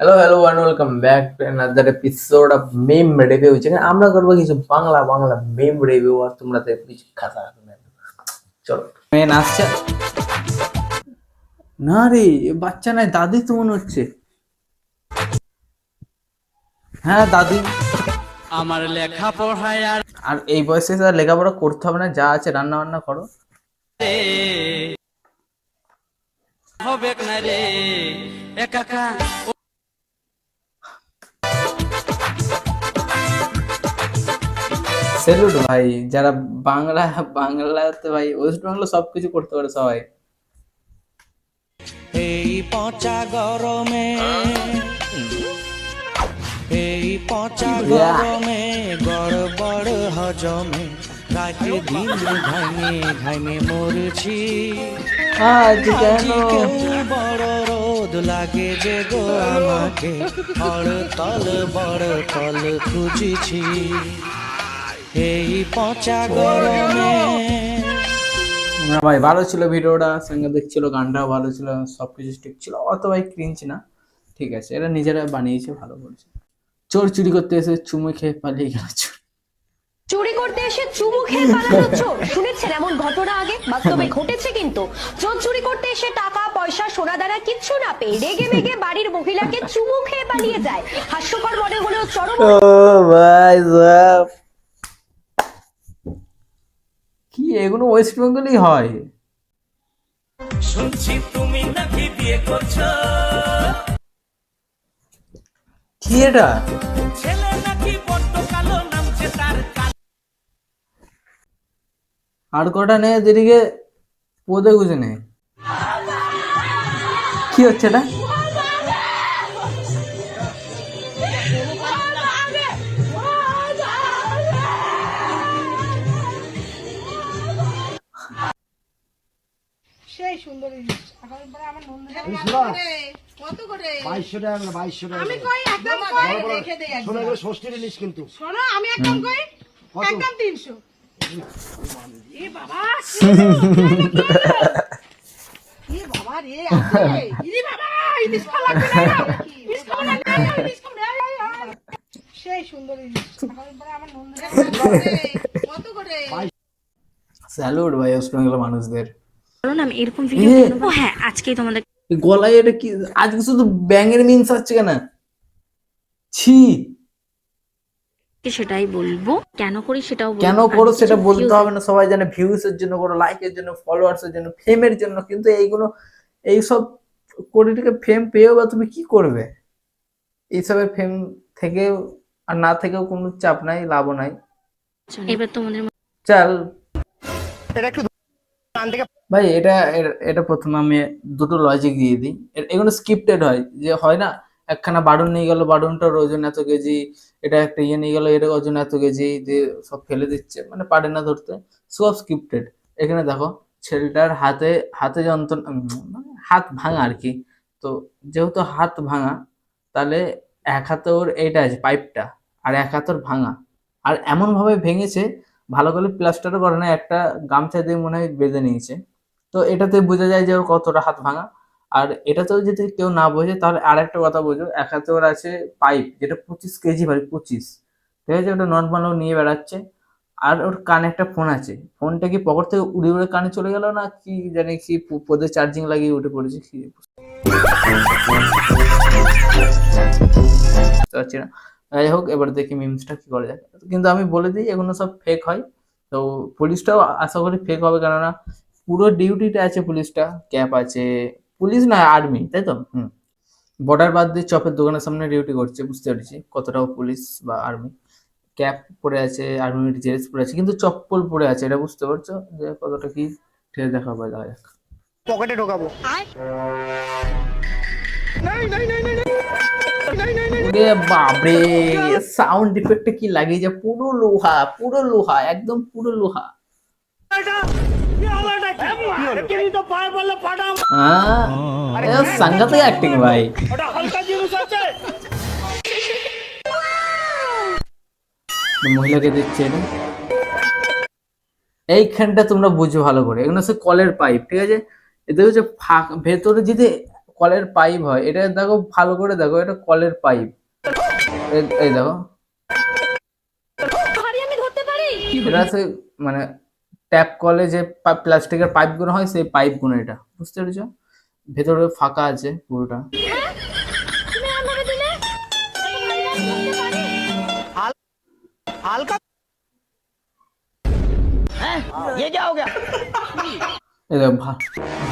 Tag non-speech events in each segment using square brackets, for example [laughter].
Hello hello and welcome back to another episode of meme review যেখানে আমরা করব কিছু বাংলা বাংলা মেম রিভিউ আর তোমরা তো কিছু খাতা চলো। মেন আসছে? না রে বাচ্চা নাই দাদি তো মনে হচ্ছে। হ্যাঁ দাদি। আমার লেখা পড়ায় আর আর এই বয়সে আর লেখাপড়া করতে হবে না যা আছে রান্না বান্না করো। হবে না রে একাকা সেলুট ভাই যারা বাংলা বাংলাতে ভাই ওয়েস্ট বেঙ্গল সবকিছু করতে পারে সবাই। এই পচা গরমে এই পচা গরমে গড়বড় হজমে রাত দিন ঘামে ঘামে মরছি। আজ কেন? বড় রোদ লাগে যে গো আমাকে হড়তল বড় তল খুঁজছি। এই পচা গরমে। না ভাই ভালো ছিল ভিডিওটা সঙ্গে দেখছিল গানটাও ভালো ছিল সবকিছু ঠিক ছিল অত ভাই ক্রিঞ্চ না। ঠিক আছে এরা নিজেরা বানিয়েছে ভালো করেছে। চোর চুরি করতে এসে চুমু খেয়ে পালিয়ে গেল চোর। চুরি করতে এসে চুমু খেয়ে পালানো চোর। শুনেছেন এমন ঘটনা আগে? বাস্তবে ঘটেছে কিন্তু। চোর চুরি করতে এসে টাকা পয়সা সোনা দ্বারা কিচ্ছু না পেয়ে রেগে মেগে বাড়ির মহিলাকে চুমু খেয়ে পালিয়ে যায়। হাস্যকর মনে হলেও চরম ও ভাই সাহেব কি এগুলো ওয়েস্ট বেঙ্গলই হয়। শুনছি তুমি নাকি বিয়ে করছ। কি এটা? ছেলে নাকি বড্ড কালো নামছে তার আর কটা নেই যেদিকে পদে গুজে নেই কি হচ্ছে এটা? সুন্দর জিনিস এখন পরে আমার নন্দন কত করে? বাইশশো টাকা করে বাইশশো টাকা আমি কই একদম কই? রেখে দেই একদম শোনো এগুলো ষষ্ঠীর ইলিশ কিন্তু। শোনো আমি একদম কই? একদম তিনশো। এ বাবা [laughs] এ বাবা রে আছে ইরি বাবা ইলিশ খাওয়া লাগবে না ইলিশ খাওয়া লাগবে না ইলিশ খাওয়া লাগবে না। সেই সুন্দর জিনিস এখন পরে আমার নন্দন কত করে? স্যালুট ভাই ওয়েস্ট বেঙ্গলের মানুষদের। কারণ আমি এরকম ভিডিও এ। হ্যাঁ আজকেই তোমাদের গলায় এটা কি আজকে শুধু ব্যাঙের মিন্স আসছে কেন? ছি। সেটাই বলব? কেন করি সেটাও কেন করো সেটা বলতে হবে না সবাই জানে ভিউজ এর জন্য করো লাইকের জন্য ফলোয়ার্স এর জন্য ফেমের জন্য। কিন্তু এইগুলো এইসব কোটিটিকে ফেম পেয়েও বা তুমি কি করবে? এইসবের ফেম থেকেও আর না থেকেও কোনো চাপ নাই লাভও নাই। এবার তোমাদের চল। ভাই, এটা এটা প্রথমে আমি দুটো লজিক দিয়ে দিই। এগুলো স্ক্রিপ্টেড হয়। যে হয় না, একখানা বাডুন নিয়ে গেল বাডুনটার ওজন এত কেজি, এটা একটা ইয়ে নিয়ে গেল, এটা ওজন এত কেজি দিয়ে সব ফেলে দিচ্ছে মানে পারে না ধরতে। সব স্ক্রিপ্টেড এখানে দেখো, ছেলেটার হাতে হাতে যন্ত্রণা মানে হাত ভাঙা আর কি। তো যেহেতু হাত ভাঙা, তাহলে এক হাতে ওর এইটা আছে পাইপটা আর এক হাত ওর ভাঙা। আর এমন ভাবে ভেঙেছে ভালো করে প্লাস্টারও করে না একটা গামছা দিয়ে মনে হয় বেঁধে নিয়েছে। তো এটাতে বোঝা যায় যে ওর কতটা হাত ভাঙা। আর এটাতেও যদি কেউ না বোঝে, তাহলে আর একটা কথা বোঝো, এক হাতে ওর আছে পাইপ, যেটা পঁচিশ কেজি ভাই পঁচিশ। ঠিক আছে, ওটা নর্মাল ও নিয়ে বেড়াচ্ছে। আর ওর কানে একটা ফোন আছে। ফোনটা কি পকেট থেকে উড়ে উড়ে কানে চলে গেল না কি জানি কি পদে চার্জিং লাগিয়ে উঠে পড়েছে, কি না। যাই হোক এবার দেখি মিমসটা কি করা যায় কিন্তু আমি বলে দিই এগুলো সব ফেক হয় তো পুলিশটাও আশা করি ফেক হবে কেননা পুরো ডিউটিটা আছে পুলিশটা ক্যাপ আছে পুলিশ না আর্মি তাই তো হুম বর্ডার বাদ দিয়ে চপের দোকানের সামনে ডিউটি করছে বুঝতে পেরেছি কতটাও পুলিশ বা আর্মি ক্যাপ পরে আছে আর্মির ড্রেস পরে আছে কিন্তু চপ্পল পরে আছে এটা বুঝতে পারছ যে কতটা কি ঠেলে দেখা হবে দেখা যাক পকেটে ঢোকাবো ওরে বাপরে সাউন্ড ইফেক্টে কি লাগিয়ে যায়? পুরো লোহা পুরো লোহা, একদম পুরো লোহা। এইখানটা তোমরা বুঝো ভালো করে। এগুলো হচ্ছে কলের পাইপ ঠিক আছে? এদের হচ্ছে ফাঁক, ভেতরে যদি কলের পাইপ হয়, এটা দেখো ভালো করে দেখো, এটা কলের পাইপ এই দেখো। এটা মানে ট্যাপ কলে যে প্লাস্টিকের পাইপগুলো হয় সেই পাইপগুলো এটা। বুঝতে পেরেছ? ভেতরে ফাঁকা আছে পুরোটা।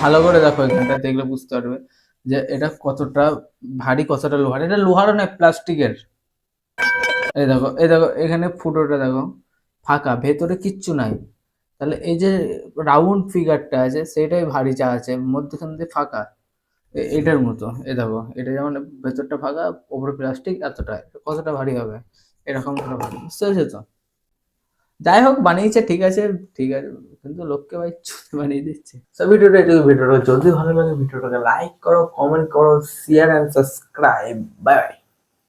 ভালো করে দেখো এখানটা দেখলে বুঝতে পারবে যে এটা কতটা ভারী কতটা লোহার। এটা লোহারও নয় প্লাস্টিকের এই দেখো এই দেখো, এখানে ফুটোটা দেখো, ফাঁকা, ভেতরে কিচ্ছু নাই। তাহলে এই যে রাউন্ড ফিগারটা আছে, সেটাই ভারী চা আছে, মধ্যখান দিয়ে ফাঁকা। এ- এটার মতো, এই দেখো, এটা যেমন ভেতরটা ফাঁকা, ওপরে প্লাস্টিক এতটা, কতটা ভারী হবে? এরকম করে ভারী, বুঝতে তো? যাই হোক, বানিয়েছে, ঠিক আছে ঠিক আছে, কিন্তু লোককে ভাই বানিয়ে দিচ্ছে। ভিডিওটা এটুকু ভিডিওটা যদি ভালো লাগে, ভিডিওটাকে লাইক করো কমেন্ট করো share and subscribe bye bye